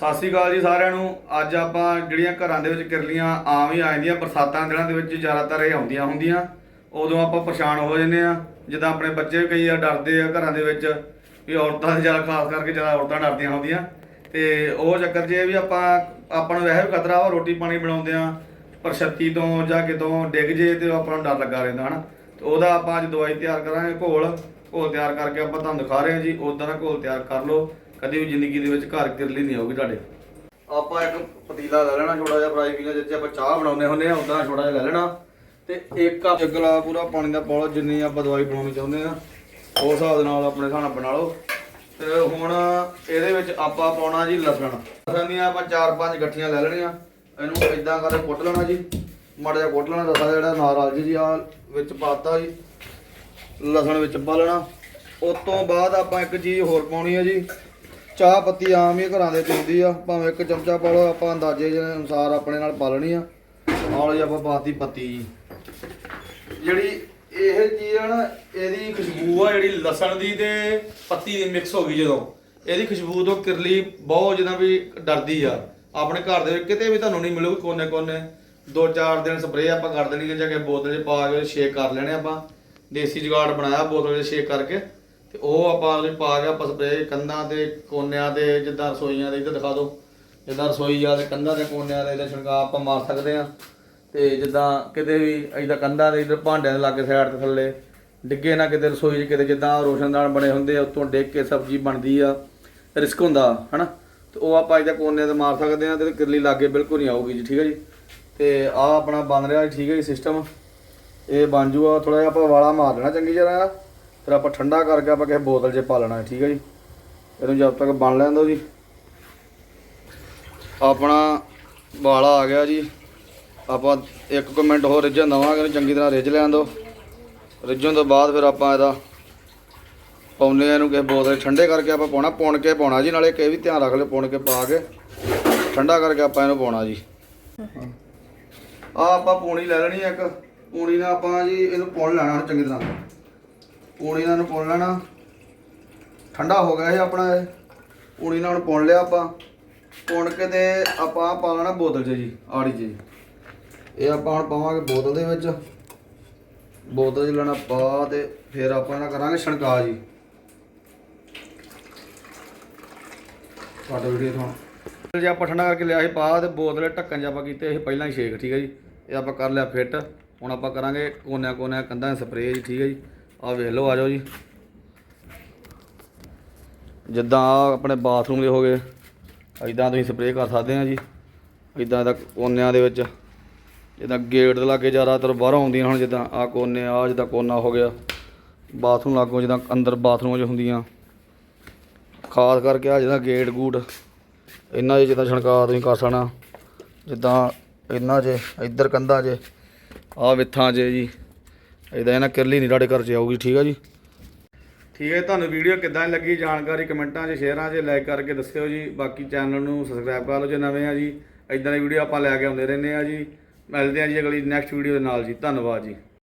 ਸਤਿ ਸ਼੍ਰੀ ਅਕਾਲ ਜੀ ਸਾਰਿਆਂ ਨੂੰ। ਅੱਜ ਆਪਾਂ ਜਿਹੜੀਆਂ ਘਰਾਂ ਦੇ ਵਿੱਚ ਕਿਰਲੀਆਂ ਆਮ ਹੀ ਆ ਜਾਂਦੀਆਂ, ਬਰਸਾਤਾਂ ਦੇ ਦਿਨਾਂ ਦੇ ਵਿੱਚ ਜ਼ਿਆਦਾਤਰ ਇਹ ਆਉਂਦੀਆਂ ਹੁੰਦੀਆਂ। ਉਦੋਂ ਆਪਾਂ ਪਰੇਸ਼ਾਨ ਹੋ ਜਾਂਦੇ ਆ ਜਿੱਦਾਂ ਆਪਣੇ ਬੱਚੇ ਵੀ ਕਈ ਆ ਡਰਦੇ ਆ ਘਰਾਂ ਦੇ ਵਿੱਚ ਵੀ ਔਰਤਾਂ ਦੇ ਜ਼ਿਆਦਾ, ਖਾਸ ਕਰਕੇ ਜ਼ਿਆਦਾ ਔਰਤਾਂ ਡਰਦੀਆਂ ਹੁੰਦੀਆਂ। ਤੇ ਉਹ ਚੱਕਰ 'ਚ ਵੀ ਆਪਾਂ ਆਪਾਂ ਨੂੰ ਵੈਸੇ ਵੀ ਖਤਰਾ ਵਾ, ਰੋਟੀ ਪਾਣੀ ਬਣਾਉਂਦੇ ਆ ਪਰ ਛੱਤੀ ਤੋਂ ਜਾਂ ਕਿਤੋਂ ਡਿੱਗ ਜੇ ਤੇ ਆਪਾਂ ਨੂੰ ਡਰ ਲੱਗਾ ਰਹਿੰਦਾ, ਹਨਾ। ਤੇ ਉਹਦਾ ਆਪਾਂ ਅੱਜ ਦਵਾਈ ਤਿਆਰ ਕਰਾਂਗੇ ਘੋਲ। ਘੋਲ ਤਿਆਰ ਕਰਕੇ ਆਪਾਂ ਤੁਹਾਨੂੰ ਦਿਖਾ ਰਹੇ ਹਾਂ ਜੀ ਉਦਾਂ ਦਾ ਘੋਲ ਤਿਆਰ ਕਰ ਲਓ। ਕਦੇ ਵੀ ਜ਼ਿੰਦਗੀ ਦੇ ਵਿੱਚ ਘਰ ਕਿਰਲੀ ਨਹੀਂ ਆਊਗੀ ਤੁਹਾਡੇ। ਆਪਾਂ ਇੱਕ ਪਤੀਲਾ ਲੈ ਲੈਣਾ ਛੋਟਾ ਜਿਹਾ ਫਰਾਈ ਪੀਲਾ ਜਿੱਥੇ ਆਪਾਂ ਚਾਹ ਬਣਾਉਂਦੇ ਹੁੰਦੇ ਆ, ਉਦਾਂ ਛੋਟਾ ਜਿਹਾ ਲੈ ਲੈਣਾ। ਤੇ ਇੱਕ ਕੱਪ ਗਲਾ ਪੂਰਾ ਪਾਣੀ ਦਾ ਪਾਲੋ, ਜਿੰਨੀ ਆਪਾਂ ਦਵਾਈ ਬਣਾਉਣੀ ਚਾਹੁੰਦੇ ਆ, ਉਸ ਹਿਸਾਬ ਦੇ ਨਾਲ ਆਪਣੇ ਹਿਸਾਬ ਨਾਲ ਬਣਾ ਲਓ। ਤੇ ਹੁਣ ਇਹਦੇ ਵਿੱਚ ਆਪਾਂ ਪਾਉਣਾ ਜੀ ਲਸਣ। ਲਸਣ ਦੀਆਂ ਆਪਾਂ ਚਾਰ ਪੰਜ ਗੱਠੀਆਂ ਲੈ ਲੈਣੀਆਂ। ਇਹਨੂੰ ਇਦਾਂ ਕਰਕੇ ਕੁੱਟ ਲੈਣਾ ਜੀ। ਮਾੜਾ ਜਿਹਾ ਕੁੱਟ ਲੈਣਾ, ਦਸਾ ਜਿਹੜਾ ਨਾਰਾਲ ਜੀ ਆ ਵਿੱਚ ਪਾਤਾ ਜੀ। ਲਸਣ ਵਿੱਚ ਪਾ ਲੈਣਾ। ਉਸ ਤੋਂ ਬਾਅਦ ਆਪਾਂ ਇੱਕ ਚੀਜ਼ ਹੋਰ ਪਾਉਣੀ ਹੈ ਜੀ। ਚਾਹ ਪੱਤੀ ਆਮ ਹੀ ਘਰਾਂ ਦੇ ਹੁੰਦੀ ਆ, ਭਾਵੇਂ ਇੱਕ ਚਮਚਾ ਪਾ ਲਓ, ਆਪਾਂ ਅੰਦਾਜ਼ੇ ਦੇ ਅਨੁਸਾਰ ਆਪਣੇ ਨਾਲ ਪਾ ਲੈਣੀ ਆ ਨਾਲ ਹੀ ਆਪਾਂ ਪਾਤੀ ਪੱਤੀ ਜਿਹੜੀ ਇਹ ਚੀਜ਼ ਆ ਨਾ, ਇਹਦੀ ਖੁਸ਼ਬੂ ਆ ਜਿਹੜੀ ਲਸਣ ਦੀ ਤੇ ਪੱਤੀ ਦੀ ਮਿਕਸ ਹੋ ਗਈ ਜਦੋਂ। ਇਹਦੀ ਖੁਸ਼ਬੂ ਤੋਂ ਕਿਰਲੀ ਬਹੁਤ ਜਿੱਦਾਂ ਵੀ ਡਰਦੀ ਆ। ਆਪਣੇ ਘਰ ਦੇ ਵਿੱਚ ਕਿਤੇ ਵੀ ਤੁਹਾਨੂੰ ਨਹੀਂ ਮਿਲੂਗੀ ਕੋਨੇ ਕੋਨੇ। ਦੋ ਚਾਰ ਦਿਨ ਸਪਰੇਅ ਆਪਾਂ ਕਰ ਦੇਣੀ ਹੈ ਕਿ ਬੋਤਲ 'ਚ ਪਾ ਕੇ ਸ਼ੇਕ ਕਰ ਲੈਣੇ ਆਪਾਂ। ਦੇਸੀ ਜੁਗਾੜ ਬਣਾਇਆ, ਬੋਤਲ 'ਚ ਸ਼ੇਕ ਕਰਕੇ। ਤੇ ਉਹ ਆਪਾਂ ਉਹਦੇ ਪਾ ਕੇ ਆਪਾਂ ਸਪਰੇ ਕੰਧਾਂ ਤੇ ਕੋਨਿਆਂ ਤੇ ਜਿੱਦਾਂ ਰਸੋਈਆਂ ਦੇ ਇੱਧਰ ਦਿਖਾ ਦਿਓ। ਜਿੱਦਾਂ ਰਸੋਈ ਆ ਤੇ ਕੰਧਾਂ ਤੇ ਕੋਨਿਆਂ ਦੇ ਇਹਦਾ ਛਿੜਕਾਅ ਆਪਾਂ ਮਾਰ ਸਕਦੇ ਆ ਤੇ ਜਿੱਦਾਂ ਕਿਤੇ ਵੀ ਇਦਾਂ ਕੰਧਾਂ ਦੇ ਇੱਧਰ ਭਾਂਡਿਆਂ ਦੇ ਲਾਗੇ ਸਾਈਡ ਤੇ ਥੱਲੇ ਡਿੱਗੇ ਨਾ ਕਿਤੇ ਰਸੋਈ 'ਚ ਕਿਤੇ ਜਿੱਦਾਂ ਰੋਸ਼ਨਦਾਨ ਬਣੇ ਹੁੰਦੇ ਆ ਉੱਤੋਂ ਡਿੱਗ ਕੇ ਸਬਜ਼ੀ ਬਣਦੀ ਆ ਰਿਸਕ ਹੁੰਦਾ ਹਨਾ? ਤੇ ਉਹ ਆਪਾਂ ਇਹਦਾ ਕੋਨੇ ਤੇ ਮਾਰ ਸਕਦੇ ਆ ਤੇ ਕਿਰਲੀ ਲਾਗੇ ਬਿਲਕੁਲ ਨਹੀਂ ਆਊਗੀ ਜੀ ਠੀਕ ਹੈ ਜੀ? ਤੇ ਆ ਆਪਣਾ ਬਣ ਰਿਹਾ ਜੀ, ਠੀਕ ਹੈ ਜੀ ਸਿਸਟਮ ਇਹ ਬਣ ਜੂਗਾ ਥੋੜਾ ਜਿਹਾ ਆਪਾਂ ਵਾਲਾ ਮਾਰ ਲੈਣਾ ਚੰਗੀ ਤਰ੍ਹਾਂ। ਫਿਰ ਆਪਾਂ ਠੰਡਾ ਕਰਕੇ ਆਪਾਂ ਕਿਸੇ ਬੋਤਲ 'ਚ ਪਾ ਲੈਣਾ, ਠੀਕ ਹੈ ਜੀ? ਇਹਨੂੰ ਜਦ ਤੱਕ ਬਣ ਲੈਣ ਦਿਓ ਜੀ। ਆਪਣਾ ਵਾਲਾ ਆ ਗਿਆ ਜੀ। ਆਪਾਂ ਇੱਕ ਕੁ ਮਿੰਟ ਹੋਰ ਰਿੱਝਣ ਦਵਾਂਗੇ, ਇਹਨੂੰ ਚੰਗੀ ਤਰ੍ਹਾਂ ਰਿੱਝ ਲੈਣ ਦਿਓ। ਰਿੱਝਣ ਤੋਂ ਬਾਅਦ ਫਿਰ ਆਪਾਂ ਇਹਦਾ ਪਾਉਨੇ ਆ ਇਹਨੂੰ ਕਿਸੇ ਬੋਤਲ ਠੰਡੇ ਕਰਕੇ ਆਪਾਂ ਪਾਉਣਾ, ਪੁਣ ਕੇ ਪਾਉਣਾ ਜੀ, ਨਾਲੇ ਇੱਕ ਇਹ ਵੀ ਧਿਆਨ ਰੱਖ ਲਿਓ, ਪੁਣ ਕੇ ਪਾ ਕੇ। ਠੰਡਾ ਕਰਕੇ ਆਪਾਂ ਇਹਨੂੰ ਪਾਉਣਾ ਜੀ। ਆ ਆਪਾਂ ਪੂਣੀ ਲੈ ਲੈਣੀ ਇੱਕ। ਪੂਣੀ ਨਾਲ ਆਪਾਂ ਜੀ ਇਹਨੂੰ ਪੁਣ ਲੈਣਾ ਚੰਗੀ ਤਰ੍ਹਾਂ। ਪੂਣੀ ਨਾਲ ਇਹਨੂੰ ਪੁਣ ਲੈਣਾ। ਠੰਡਾ ਹੋ ਗਿਆ ਇਹ ਆਪਣਾ ਇਹ। ਪੂਣੀ ਨਾਲ ਹੁਣ ਪੁਣ ਲਿਆ ਆਪਾਂ। ਪੁਣ ਕੇ ਤੇ ਆਪਾਂ ਪਾ ਲੈਣਾ ਬੋਤਲ 'ਚ ਜੀ, ਆੜੀ 'ਚ ਜੀ। ਇਹ ਆਪਾਂ ਹੁਣ ਪਾਵਾਂਗੇ ਬੋਤਲ ਦੇ ਵਿੱਚ। ਬੋਤਲ 'ਚ ਲੈਣਾ ਪਾ ਤੇ ਫਿਰ ਆਪਾਂ ਇਹਨਾਂ ਕਰਾਂਗੇ ਛਣਕਾ ਜੀ। ਤੁਹਾਡੇ ਵੀਡੀਓ ਤੁਹਾਨੂੰ। ਜੇ ਆਪਾਂ ਠੰਡਾ ਕਰਕੇ ਲਿਆ ਸੀ ਪਾ ਤੇ ਬੋਤਲ ਢੱਕਣ ਜਿਹਾ ਆਪਾਂ ਕੀਤੇ ਸੀ ਪਹਿਲਾਂ ਹੀ ਛੇਕ, ਠੀਕ ਹੈ ਜੀ। ਇਹ ਆਪਾਂ ਕਰ ਲਿਆ ਫਿੱਟ। ਹੁਣ ਆਪਾਂ ਕਰਾਂਗੇ ਕੋਨਿਆਂ ਕੋਨਿਆਂ ਕੰਧਾਂ ਸਪਰੇਅ ਜੀ, ਠੀਕ ਹੈ ਜੀ। ਆਹ ਵੇਖ ਲਓ, ਆ ਜਾਓ ਜੀ। ਜਿੱਦਾਂ ਆਹ ਆਪਣੇ ਬਾਥਰੂਮ ਦੇ ਹੋ ਗਏ ਇਦਾਂ ਤੁਸੀਂ ਸਪਰੇਅ ਕਰ ਸਕਦੇ ਆ ਜੀ। ਇਦਾਂ ਦਾ ਕੋਨਿਆਂ ਦੇ ਵਿੱਚ, ਜਿੱਦਾਂ ਗੇਟ ਦੇ ਲਾਗੇ ਜ਼ਿਆਦਾਤਰ ਬਾਹਰੋਂ ਆਉਂਦੀਆਂ ਹੁਣ ਜਿੱਦਾਂ ਆ ਕੋਨੇ ਆ ਜਿੱਦਾਂ ਕੋਨਾ ਹੋ ਗਿਆ। ਬਾਥਰੂਮ ਲਾਗੋਂ ਜਿੱਦਾਂ ਅੰਦਰ ਬਾਥਰੂਮ 'ਚ ਹੁੰਦੀਆਂ। ਖਾਸ ਕਰਕੇ ਆ ਜਿੱਦਾਂ ਗੇਟ ਗੂਟ, ਇਹਨਾਂ 'ਚ ਜਿੱਦਾਂ ਛਣਕਾ ਤੁਸੀਂ ਕਰ ਸਕਣਾ। ਜਿੱਦਾਂ ਇਹਨਾਂ 'ਚ, ਇੱਧਰ ਕੰਧਾਂ 'ਚ ਆ ਵਿੱਥਾਂ 'ਚ ਜੀ। ਇਦਾਂ ਇਹਨਾਂ ਕਿਰਲੀ ਨਹੀਂ, ਤੁਹਾਡੇ ਘਰ 'ਚ ਆਊਗੀ, ਠੀਕ ਆ ਜੀ? ਠੀਕ ਹੈ ਤੁਹਾਨੂੰ ਵੀਡੀਓ ਕਿੱਦਾਂ ਦੀ ਲੱਗੀ, ਜਾਣਕਾਰੀ ਕਮੈਂਟਾਂ 'ਚ, ਸ਼ੇਅਰਾਂ 'ਚ ਲਾਈਕ ਕਰਕੇ ਦੱਸਿਓ ਜੀ। ਬਾਕੀ ਚੈਨਲ ਨੂੰ ਸਬਸਕ੍ਰਾਈਬ ਕਰ ਲਓ ਜੇ ਨਵੇਂ ਆ ਜੀ। ਇਦਾਂ ਦੀ ਵੀਡੀਓ ਆਪਾਂ ਲੈ ਕੇ ਆਉਂਦੇ ਰਹਿੰਦੇ ਆ ਜੀ। ਮਿਲਦੇ ਆ ਜੀ ਅਗਲੀ ਨੈਕਸਟ ਵੀਡੀਓ ਦੇ ਨਾਲ ਜੀ। ਧੰਨਵਾਦ ਜੀ।